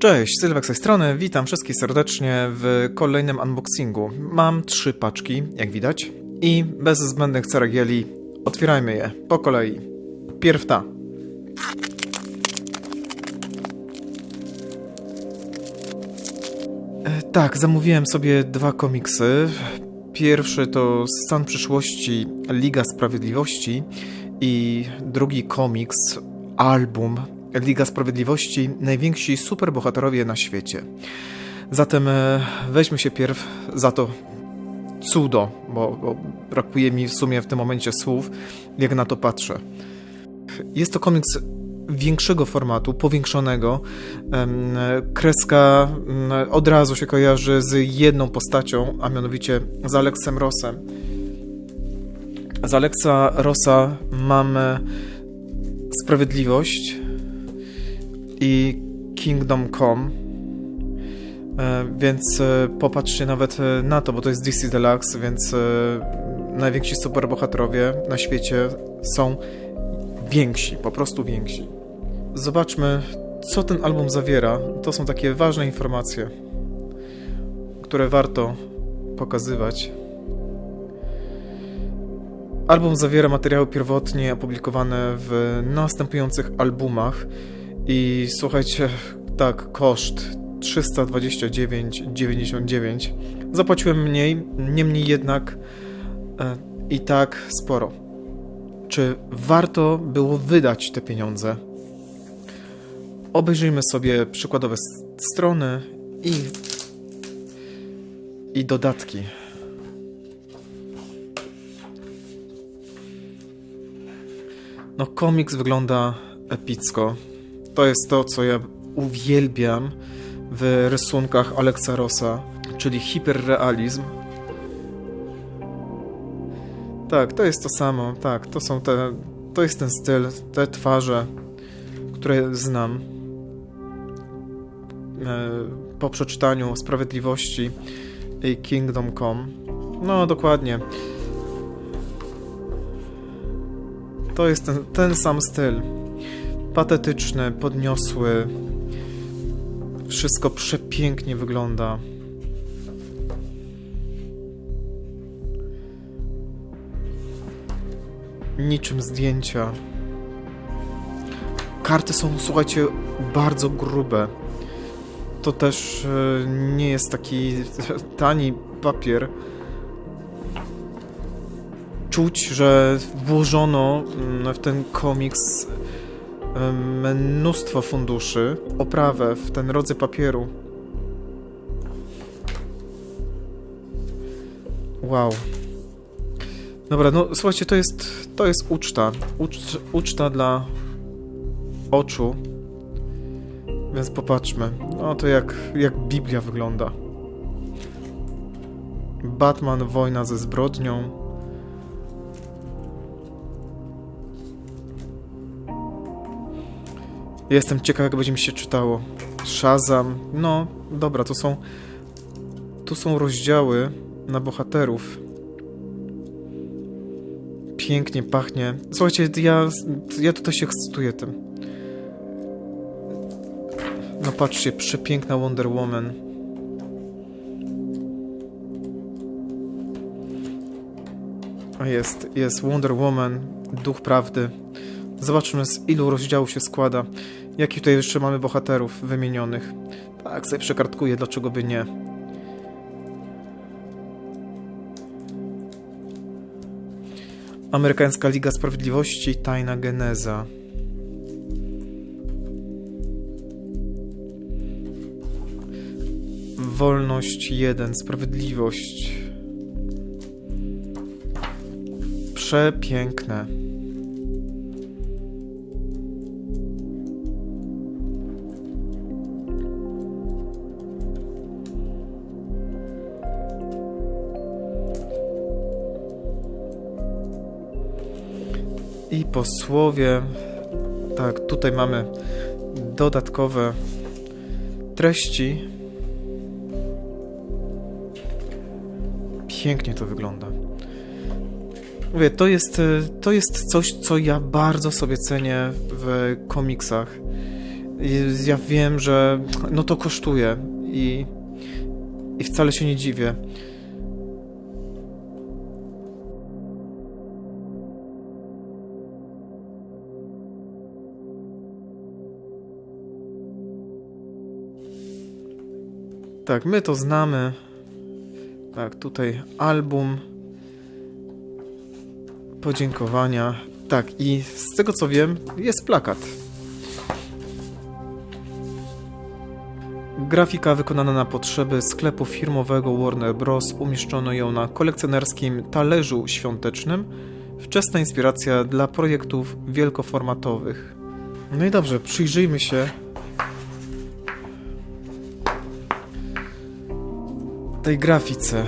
Cześć, Sylwek z tej strony, witam wszystkich serdecznie w kolejnym unboxingu. Mam trzy paczki, jak widać, i bez zbędnych ceregieli otwierajmy je po kolei. Pierw ta. E, Tak, zamówiłem sobie dwa komiksy. Pierwszy to Stan przyszłości Liga Sprawiedliwości i drugi komiks, album Liga Sprawiedliwości Najwięksi superbohaterowie na świecie. Zatem e, weźmy się pierw za to cudo, bo, bo brakuje mi w sumie w tym momencie słów, jak na to patrzę. Jest to komiks większego formatu, powiększonego. Kreska od razu się kojarzy z jedną postacią, a mianowicie z Aleksem Rossem. Z Aleksa Rossa mamy Sprawiedliwość i Kingdom Come. Więc e, popatrzcie nawet e, na to, bo to jest DC Deluxe, więc e, najwięksi superbohaterowie na świecie są więksi, po prostu więksi. Zobaczmy, co ten album zawiera. To są takie ważne informacje, które warto pokazywać. Album zawiera materiały pierwotnie opublikowane w następujących albumach i słuchajcie, tak, koszt 329,99. Zapłaciłem mniej, niemniej jednak e, i tak sporo. Czy warto było wydać te pieniądze? Obejrzyjmy sobie przykładowe strony i, i dodatki. No, komiks wygląda epicko. To jest to, co ja uwielbiam w rysunkach Alexa Rossa, czyli hiperrealizm. Tak, to jest to samo. Tak, to są te. To jest ten styl, te twarze, które znam. E, po przeczytaniu Sprawiedliwości i Kingdom Come. No, dokładnie. To jest ten, ten sam styl. Patetyczny, podniosły. Wszystko przepięknie wygląda. Niczym zdjęcia. Karty są, słuchajcie, bardzo grube. To też e, nie jest taki tani papier. Czuć, że włożono mm, w ten komiks mnóstwo funduszy, oprawę w ten rodzaj papieru. Wow. Dobra, no słuchajcie, to jest, to jest uczta. Ucz, uczta dla oczu. Więc popatrzmy. No to jak, jak Biblia wygląda. Batman, wojna ze zbrodnią. Jestem ciekaw, jak będzie mi się czytało. Shazam. No, dobra, to są. Tu są rozdziały na bohaterów. Pięknie pachnie. Słuchajcie, ja, ja tutaj się ekscytuję tym. No patrzcie, przepiękna Wonder Woman. Jest, jest Wonder Woman, Duch Prawdy. Zobaczmy z ilu rozdziałów się składa. Jakich tutaj jeszcze mamy bohaterów wymienionych. Tak, sobie przekartkuję, dlaczego by nie. Amerykańska Liga Sprawiedliwości, Tajna Geneza. Wolność 1, Sprawiedliwość. Przepiękne. I po słowie, tak, tutaj mamy dodatkowe treści. Pięknie to wygląda. Mówię, to jest, to jest coś, co ja bardzo sobie cenię w komiksach. Ja wiem, że no to kosztuje i, i wcale się nie dziwię. Tak, my to znamy. Tak, tutaj album. Podziękowania. Tak, i z tego co wiem, jest plakat. Grafika wykonana na potrzeby sklepu firmowego Warner Bros. Umieszczono ją na kolekcjonerskim talerzu świątecznym. Wczesna inspiracja dla projektów wielkoformatowych. No i dobrze, przyjrzyjmy się tej grafice.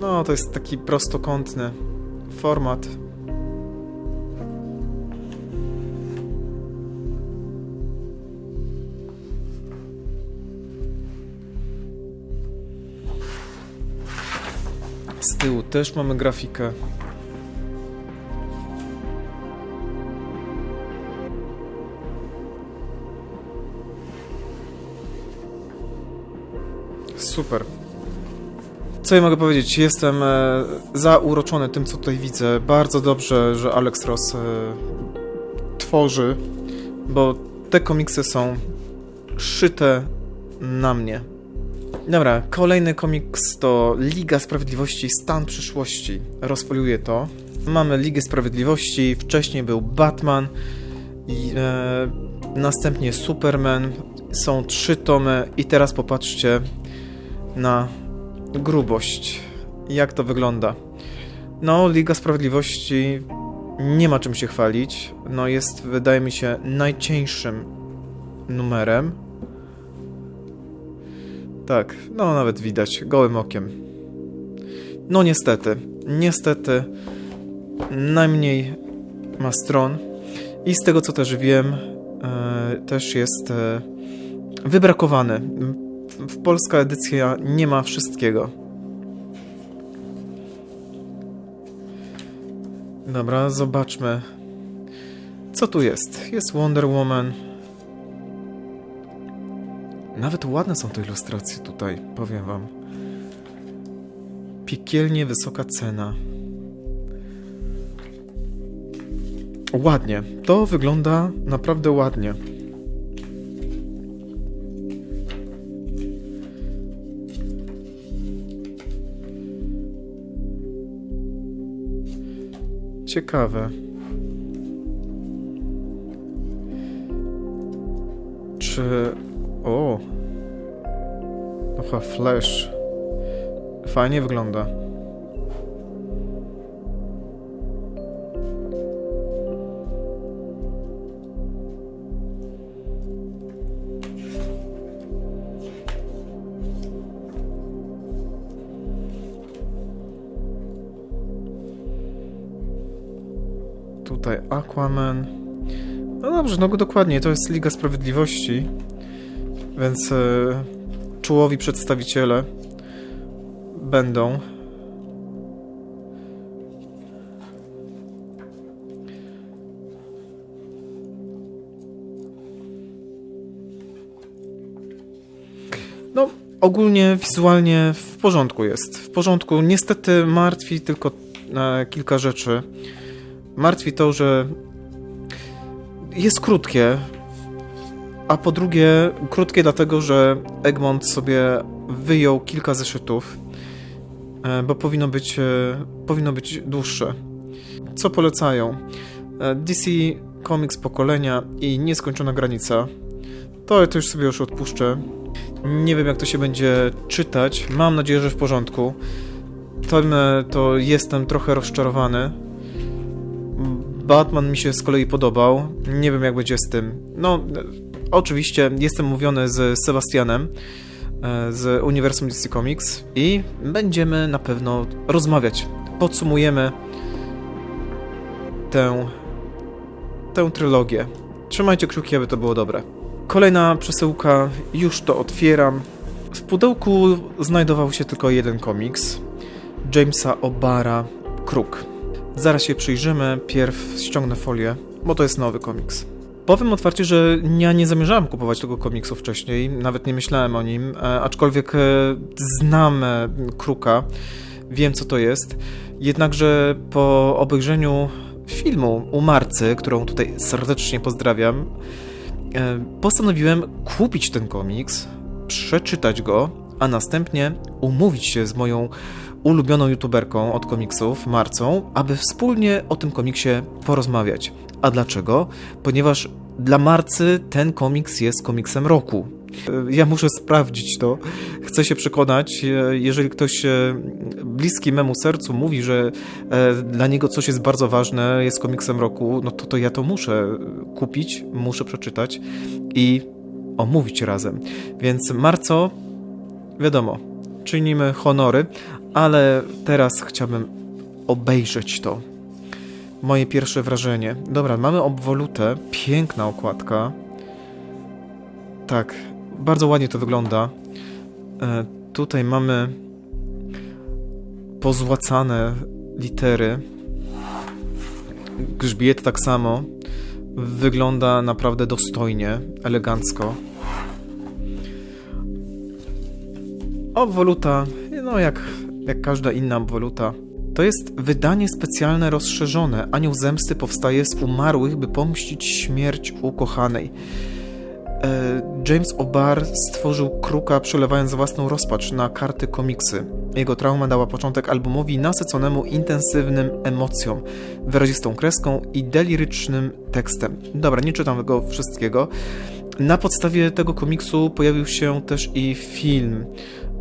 No, to jest taki prostokątny format. Z tyłu też mamy grafikę. Super. Co ja mogę powiedzieć? Jestem e, zauroczony tym, co tutaj widzę. Bardzo dobrze, że Alex Ross e, tworzy, bo te komiksy są szyte na mnie. Dobra, kolejny komiks to Liga Sprawiedliwości Stan Przyszłości. Rozpoluję to. Mamy Ligę Sprawiedliwości, wcześniej był Batman i e, następnie Superman. Są trzy tomy i teraz popatrzcie na grubość. Jak to wygląda? No, Liga Sprawiedliwości nie ma czym się chwalić. No, jest, wydaje mi się, najcieńszym numerem. Tak, no nawet widać, gołym okiem. No niestety, niestety najmniej ma stron i z tego co też wiem, e, też jest e, wybrakowany. Polska edycja nie ma wszystkiego. Dobra, zobaczmy. Co tu jest? Jest Wonder Woman. Nawet ładne są te ilustracje tutaj, powiem wam. Piekielnie wysoka cena. Ładnie. To wygląda naprawdę ładnie. Ciekawe. Czy... O! Oha, Flash. Fajnie wygląda. Tutaj Aquaman. No dobrze, no dokładnie, to jest Liga Sprawiedliwości. Więc e, czołowi przedstawiciele będą. No, ogólnie wizualnie w porządku jest. W porządku. Niestety martwi tylko e, kilka rzeczy. Martwi to, że jest krótkie, a po drugie, krótkie dlatego, że Egmont sobie wyjął kilka zeszytów, e, bo powinno być, e, powinno być dłuższe. Co polecają? E, DC Comics pokolenia i nieskończona granica. To, to już sobie już odpuszczę. Nie wiem, jak to się będzie czytać. Mam nadzieję, że w porządku. Tym to jestem trochę rozczarowany. Batman mi się z kolei podobał. Nie wiem, jak będzie z tym. No, oczywiście jestem mówiony z Sebastianem e, z Uniwersum DC Comics i będziemy na pewno rozmawiać. Podsumujemy tę, tę trylogię. Trzymajcie kciuki, aby to było dobre. Kolejna przesyłka, już to otwieram. W pudełku znajdował się tylko jeden komiks Jamesa O'Bara Kruk. Zaraz się przyjrzymy, pierw ściągnę folię, bo to jest nowy komiks. Powiem otwarcie, że ja nie zamierzałem kupować tego komiksu wcześniej, nawet nie myślałem o nim, e, aczkolwiek e, znam e, Kruka, wiem co to jest. Jednakże po obejrzeniu filmu u Marcy, którą tutaj serdecznie pozdrawiam, postanowiłem kupić ten komiks, przeczytać go, a następnie umówić się z moją ulubioną youtuberką od komiksów, Marcą, aby wspólnie o tym komiksie porozmawiać. A dlaczego? Ponieważ dla Marcy ten komiks jest komiksem roku. E, Ja muszę sprawdzić to. Chcę się przekonać, e, jeżeli ktoś e, bliski memu sercu mówi, że dla niego coś jest bardzo ważne, jest komiksem roku, no to, to ja to muszę kupić, muszę przeczytać i omówić razem. Więc Marco, wiadomo, czynimy honory, ale teraz chciałbym obejrzeć to. Moje pierwsze wrażenie. Dobra, mamy obwolutę, piękna okładka. Tak, bardzo ładnie to wygląda. E, tutaj mamy pozłacane litery. Grzbiet tak samo. Wygląda naprawdę dostojnie, elegancko. Obwoluta, no jak, jak każda inna obwoluta. To jest wydanie specjalne rozszerzone. Anioł Zemsty powstaje z umarłych, by pomścić śmierć ukochanej. E, James O'Barr stworzył Kruka, przelewając własną rozpacz na karty komiksy. Jego trauma dała początek albumowi nasyconemu intensywnym emocjom, wyrazistą kreską i delirycznym tekstem. Dobra, nie czytam tego wszystkiego. Na podstawie tego komiksu pojawił się też i film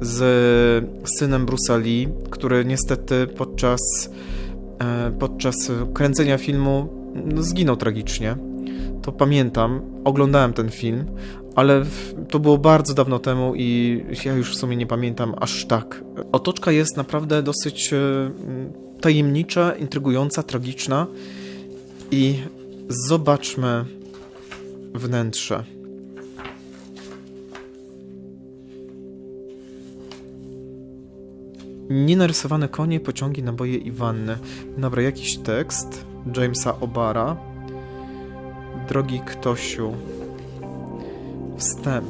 z synem Bruce'a Lee, który niestety podczas, e, podczas kręcenia filmu no, zginął tragicznie. To pamiętam, oglądałem ten film, ale to było bardzo dawno temu i ja już w sumie nie pamiętam aż tak. Otoczka jest naprawdę dosyć e, tajemnicza, intrygująca, tragiczna i zobaczmy wnętrze. Nienarysowane konie, pociągi, naboje i wanny. Dobra, jakiś tekst Jamesa Obara. Drogi Ktosiu. Wstęp.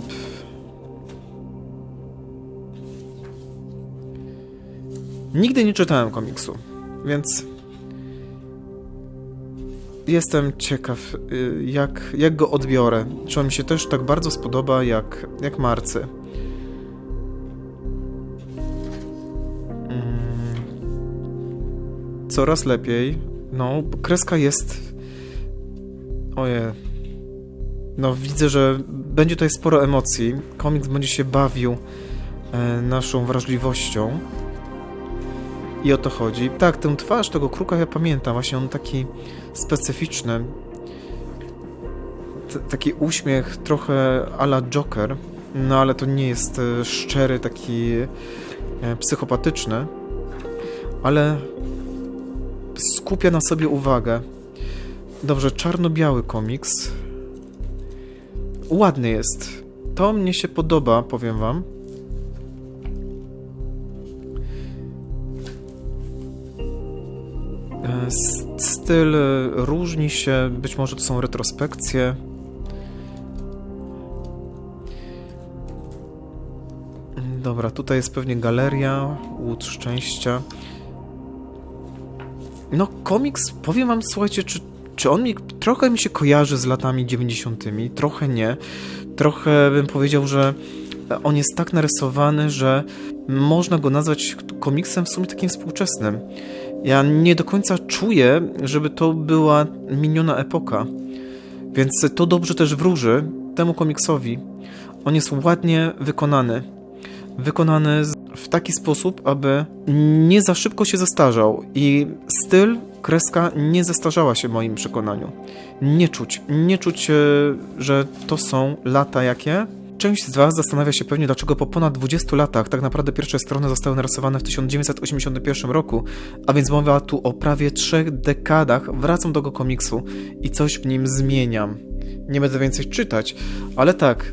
Nigdy nie czytałem komiksu, więc jestem ciekaw, y, jak, jak go odbiorę. Czy on mi się też tak bardzo spodoba jak, jak Marcy. Coraz lepiej. No, kreska jest. Oje. No, widzę, że będzie tutaj sporo emocji. Komiks będzie się bawił e, naszą wrażliwością. I o to chodzi. Tak, tę twarz tego kruka ja pamiętam. Właśnie on taki specyficzny. T taki uśmiech trochę ala Joker. No, ale to nie jest e, szczery, taki e, psychopatyczny. Ale skupia na sobie uwagę. Dobrze, czarno-biały komiks. Ładny jest. To mnie się podoba, powiem wam. E, Styl różni się, być może to są retrospekcje. Dobra, tutaj jest pewnie galeria, łód szczęścia. No, komiks, powiem wam, słuchajcie, czy, czy on mi, trochę mi się kojarzy z latami 90., trochę nie. Trochę bym powiedział, że on jest tak narysowany, że można go nazwać komiksem w sumie takim współczesnym. Ja nie do końca czuję, żeby to była miniona epoka. Więc to dobrze też wróży temu komiksowi. On jest ładnie wykonany. Wykonany z- w taki sposób, aby nie za szybko się zestarzał. I styl, kreska nie zestarzała się w moim przekonaniu. Nie czuć, nie czuć, e, że to są lata jakie. Część z Was zastanawia się pewnie, dlaczego po ponad 20 latach tak naprawdę pierwsze strony zostały narysowane w 1981 roku, a więc mowa tu o prawie trzech dekadach. Wracam do tego komiksu i coś w nim zmieniam. Nie będę więcej czytać, ale tak,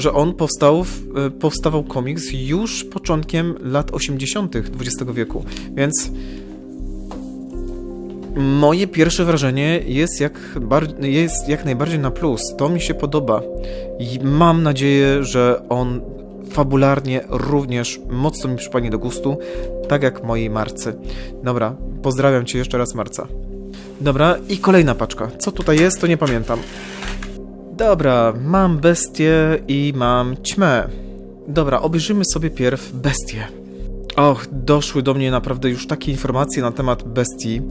że on powstał, e, powstawał komiks już początkiem lat 80. XX wieku, więc Moje pierwsze wrażenie jest jak, jest jak najbardziej na plus. To mi się podoba. I mam nadzieję, że on fabularnie również mocno mi przypadnie do gustu, tak jak mojej Marcy. Dobra, pozdrawiam Cię jeszcze raz, Marca. Dobra, i kolejna paczka. Co tutaj jest, to nie pamiętam. Dobra, mam bestię i mam ćmę. Dobra, obejrzymy sobie pierw bestię. Och, doszły do mnie naprawdę już takie informacje na temat bestii,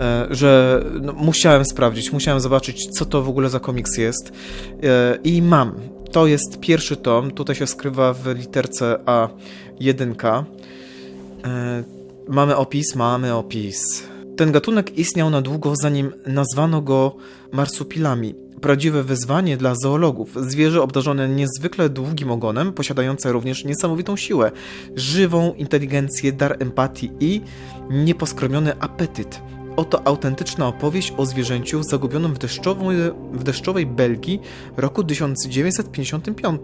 e, że no, musiałem sprawdzić, musiałem zobaczyć, co to w ogóle za komiks jest. E, I mam. To jest pierwszy tom, tutaj się skrywa w literce A1. E, Mamy opis, mamy opis. Ten gatunek istniał na długo, zanim nazwano go marsupilami. Prawdziwe wyzwanie dla zoologów. Zwierzę obdarzone niezwykle długim ogonem, posiadające również niesamowitą siłę, żywą inteligencję, dar empatii i nieposkromiony apetyt. Oto autentyczna opowieść o zwierzęciu zagubionym w, deszczową, w deszczowej Belgii roku 1955.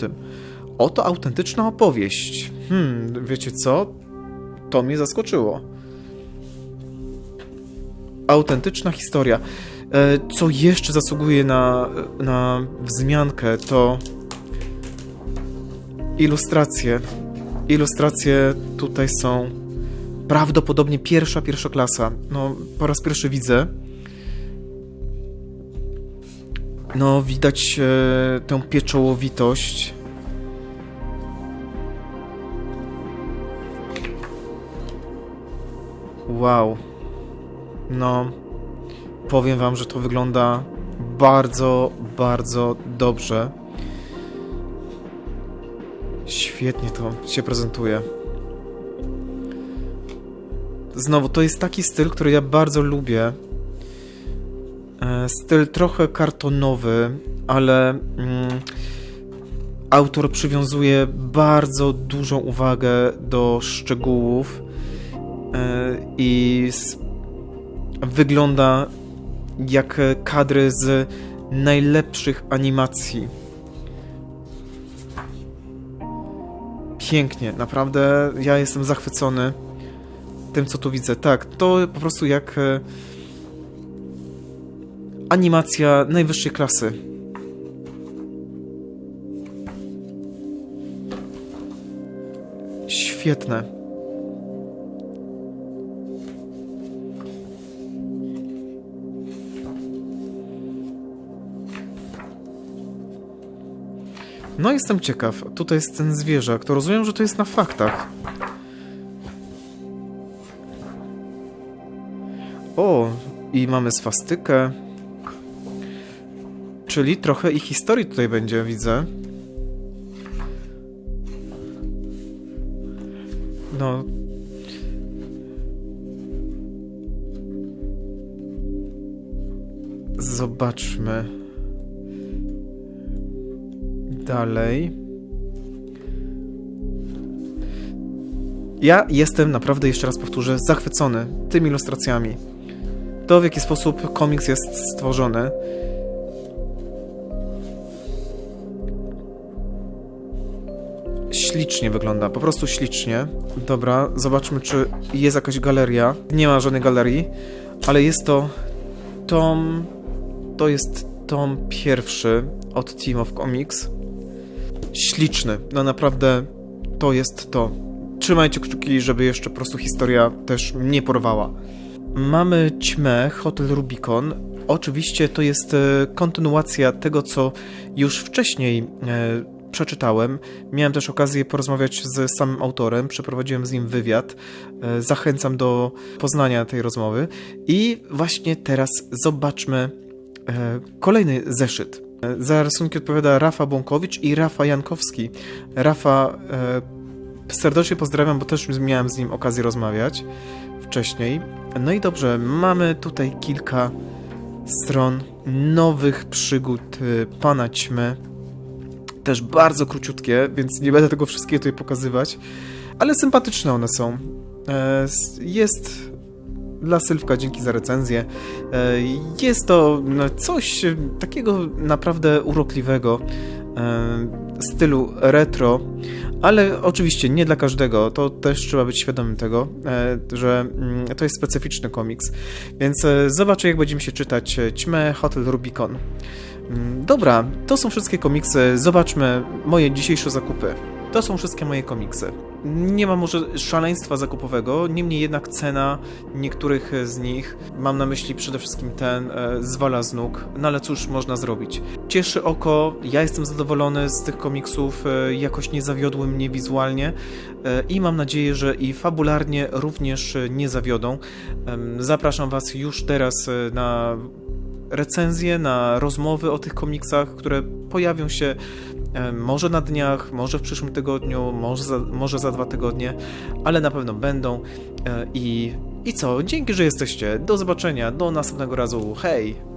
Oto autentyczna opowieść. Hmm, wiecie co? To mnie zaskoczyło. Autentyczna historia. E, Co jeszcze zasługuje na, na wzmiankę, to ilustracje. Ilustracje tutaj są prawdopodobnie pierwsza, pierwsza klasa. No, po raz pierwszy widzę. No, widać e, tę pieczołowitość. Wow. No, powiem wam, że to wygląda bardzo, bardzo dobrze. Świetnie to się prezentuje. Znowu, to jest taki styl, który ja bardzo lubię. E, Styl trochę kartonowy, ale mm, autor przywiązuje bardzo dużą uwagę do szczegółów e, i wygląda jak kadry z najlepszych animacji. Pięknie, naprawdę ja jestem zachwycony tym, co tu widzę. Tak, to po prostu jak e, animacja najwyższej klasy. Świetne. No jestem ciekaw. Tutaj jest ten zwierzak. To rozumiem, że to jest na faktach. O, i mamy swastykę. Czyli trochę i historii tutaj będzie, widzę. No. Zobaczmy. Dalej. Ja jestem naprawdę, jeszcze raz powtórzę, zachwycony tymi ilustracjami. To, w jaki sposób komiks jest stworzony. Ślicznie wygląda, po prostu ślicznie. Dobra, zobaczmy, czy jest jakaś galeria. Nie ma żadnej galerii, ale jest to tom. To jest tom pierwszy od Team of Comics. Śliczny, no naprawdę to jest to. Trzymajcie kciuki, żeby jeszcze po prostu historia też nie porwała. Mamy ćmę, Hotel Rubicon. Oczywiście to jest e, kontynuacja tego, co już wcześniej e, przeczytałem. Miałem też okazję porozmawiać z samym autorem, przeprowadziłem z nim wywiad. E, Zachęcam do poznania tej rozmowy. I właśnie teraz zobaczmy kolejny zeszyt. E, Za rysunki odpowiada Rafa Bąkowicz i Rafa Jankowski. Rafa e, serdecznie pozdrawiam, bo też miałem z nim okazję rozmawiać wcześniej. No i dobrze, mamy tutaj kilka stron nowych przygód y, Pana Ćmy. Też bardzo króciutkie, więc nie będę tego wszystkiego tutaj pokazywać, ale sympatyczne one są. E, Jest dla Sylwka, dzięki za recenzję. E, Jest to no, coś takiego naprawdę urokliwego. E, stylu retro, ale oczywiście nie dla każdego. To też trzeba być świadomym tego, e, że mm, to jest specyficzny komiks. Więc zobaczę, jak będziemy się czytać Ćmę Hotel Rubicon. Mm, Dobra, to są wszystkie komiksy. Zobaczmy moje dzisiejsze zakupy. To są wszystkie moje komiksy. Nie ma może szaleństwa zakupowego, niemniej jednak cena niektórych z nich, mam na myśli przede wszystkim ten, e, zwala z nóg, no ale cóż można zrobić. Cieszy oko, ja jestem zadowolony z tych komiksów, e, jakoś nie zawiodły mnie wizualnie e, i mam nadzieję, że i fabularnie również nie zawiodą. Zapraszam Was już teraz na recenzje, na rozmowy o tych komiksach, które pojawią się może na dniach, może w przyszłym tygodniu, może za, może za dwa tygodnie, ale na pewno będą. E, I, I co? Dzięki, że jesteście. Do zobaczenia. Do następnego razu. Hej!